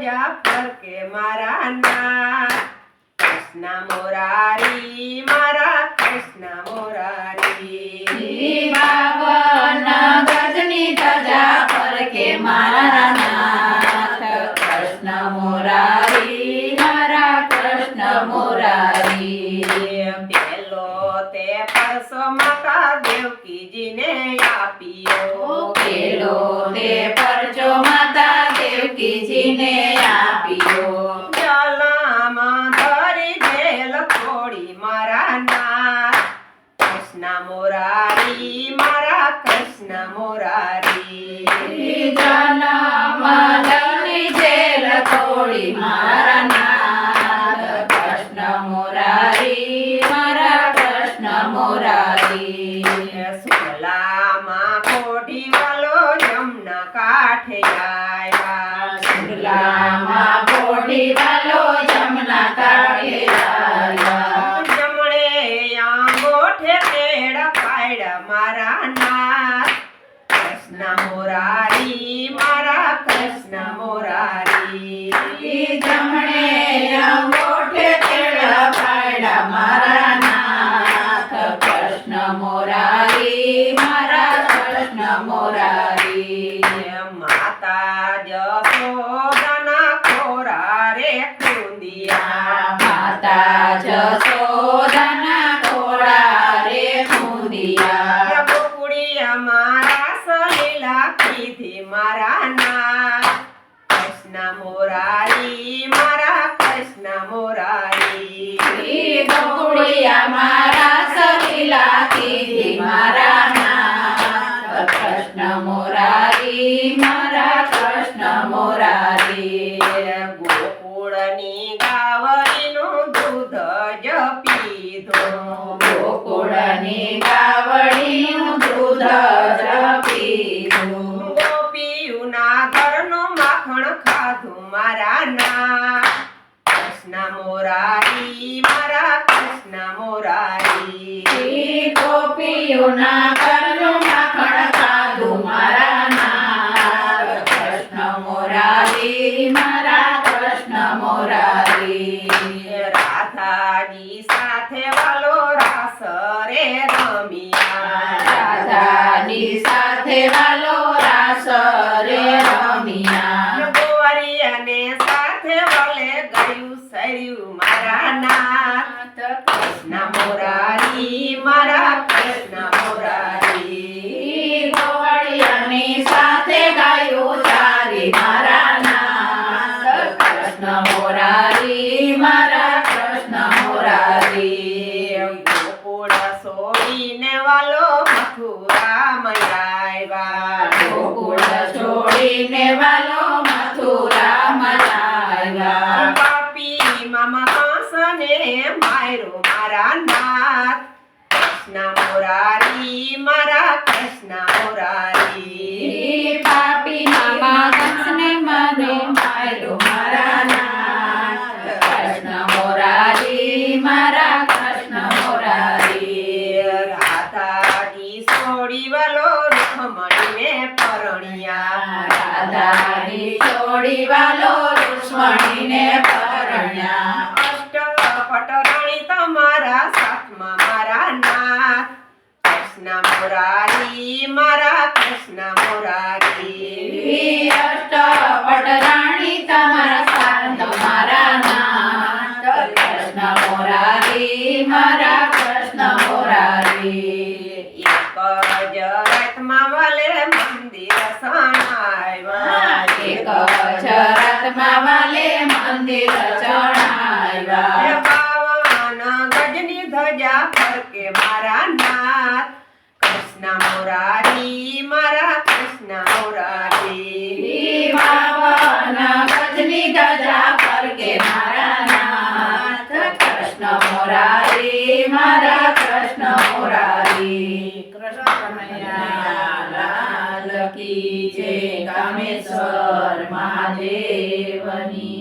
ગજની પર ફરકે મારા નાથ કૃષ્ણ મોરારી મારા કૃષ્ણ મોરારી બાબા ગજની ધજા કે મારા કૃષ્ણ મોરારી મારા કૃષ્ણ મોરારી પેલો તે પરસો માતા દેવકીજીને આપ્યો પેલો તે પરચો માતા દેવકીજીને આપ્યો. જલામાં ધરી જેલ છોડી મારા ના કૃષ્ણ મોરારી મારા કૃષ્ણ મોરારી. જનમદની જેલ તોડી મારા સુલામાં પોઢી વાલો જમના કાઢે જમણે આંગોઠે પેડ પાડ્યા મારા નાથ. કૃષ્ણ મોરારી મારા કૃષ્ણ મોરારી. જમણે પાડા મારા નાથ કૃષ્ણ મોરારી મારા કૃષ્ણ મોરારી માતા જસોદના ખોરા રે કુંદિયા માતા જસોદના ખોડા રે ખુંદિયા ગોકુળિયા મારા નાથ કૃષ્ણ મોરારી મારા કૃષ્ણ મોરારી. મોરારી મારા કૃષ્ણ મોરારી. ગોપીઓના ઘરનું માખણ ખાધું મારા કૃષ્ણ મોરારી મારા કૃષ્ણ મોરારી. રાધાજી સાથે વાલો રાસ રે રમિયા. રાધાજી સાથે વાલો રાસ રે રમિયા ગોવરિયાને સાથે વલે ગયું સર્યું મારા નાથ કૃષ્ણ મોરારી મારા કૃષ્ણ મોરારી ગોવળિયાની સાથે ગાયું ચારી મારા નાથ કૃષ્ણ મોરારી મારા કૃષ્ણ મોરારી ગોકુળ છોડીને વાલો મથુરામાં આવ્યા ગોકુળ છોડીને વાલો મથુરામાં આવ્યા પાપી મામા કાંસને માયરો મારા નાથ કૃષ્ણ મોરારી મારા કૃષ્ણ મોરારી પાપી મામા છોડી વાલો રૂખમણીને પરણ્યા. રાધાની છોડી વાલો રુક્ષ્મણીને પરણ્યા. અષ્ટપટ રાણી તમારા સાથમાં મારા નાથ. કૃષ્ણ મોરારી મારા કૃષ્ણ મોરારી અષ્ટપટ રાણી તમારા સાથ મારા નાથ કૃષ્ણ મોરારી મારા કૃષ્ણ રથમાં વાલે મંદિર સણાવ્યા. એક જરાતમાં વાલે મંદિર ચણાવ્યા બાવન ગજની ધજા ફરકે મારા નાથ. કૃષ્ણ મોરારી લાલ કી જે કામેશ્વર મહાદેવની.